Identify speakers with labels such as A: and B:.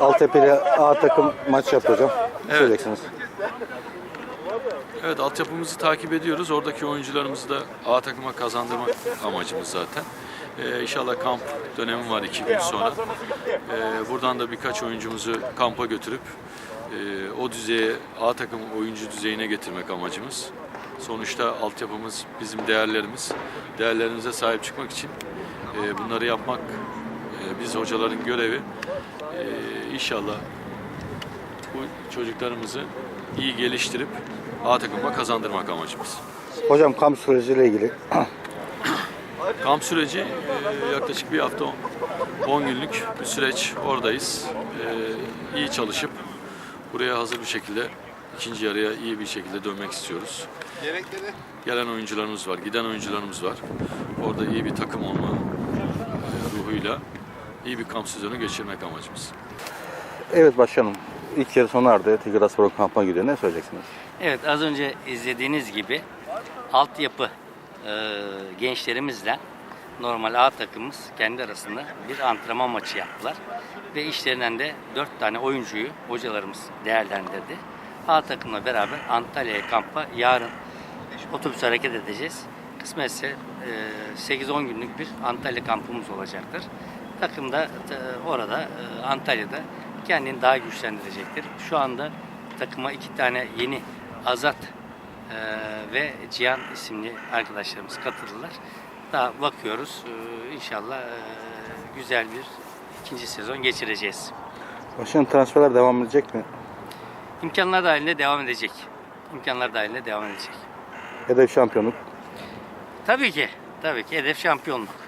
A: Altepe ile A takım maç yaptı hocam.
B: Evet.
A: söyleyeceksiniz?
B: Evet altyapımızı takip ediyoruz. Oradaki oyuncularımızı da A takıma kazandırmak amacımız zaten. Ee, inşallah kamp dönemi var iki gün sonra. Ee, buradan da birkaç oyuncumuzu kampa götürüp e, o düzeye A takım oyuncu düzeyine getirmek amacımız. Sonuçta altyapımız bizim değerlerimiz. Değerlerimize sahip çıkmak için e, bunları yapmak biz hocaların görevi. E, inşallah bu çocuklarımızı iyi geliştirip A takıma kazandırmak amacımız.
A: Hocam kamp süreciyle ilgili
B: Kamp süreci e, yaklaşık bir hafta 10 günlük bir süreç oradayız. E, iyi çalışıp buraya hazır bir şekilde ikinci yarıya iyi bir şekilde dönmek istiyoruz. Gelen oyuncularımız var, giden oyuncularımız var. Orada iyi bir takım olma ruhuyla iyi bir kamp sezonu geçirmek amacımız.
A: Evet başkanım. İlk yarı sona erdi. Tigraspor kampına gidiyor. Ne söyleyeceksiniz?
C: Evet az önce izlediğiniz gibi altyapı e, gençlerimizle normal A takımımız kendi arasında bir antrenman maçı yaptılar. Ve işlerinden de 4 tane oyuncuyu hocalarımız değerlendirdi. A takımla beraber Antalya'ya kampa yarın otobüs hareket edeceğiz. Kısmetse e, 8-10 günlük bir Antalya kampımız olacaktır. Takım da e, orada e, Antalya'da kendini daha güçlendirecektir. Şu anda takıma iki tane yeni Azat e, ve Cihan isimli arkadaşlarımız katıldılar. Daha bakıyoruz. İnşallah güzel bir ikinci sezon geçireceğiz.
A: Başkanım transferler devam edecek mi?
C: İmkanlar dahilinde devam edecek. İmkanlar dahilinde devam edecek.
A: Hedef şampiyonluk.
C: Tabii ki. Tabii ki hedef şampiyonluk.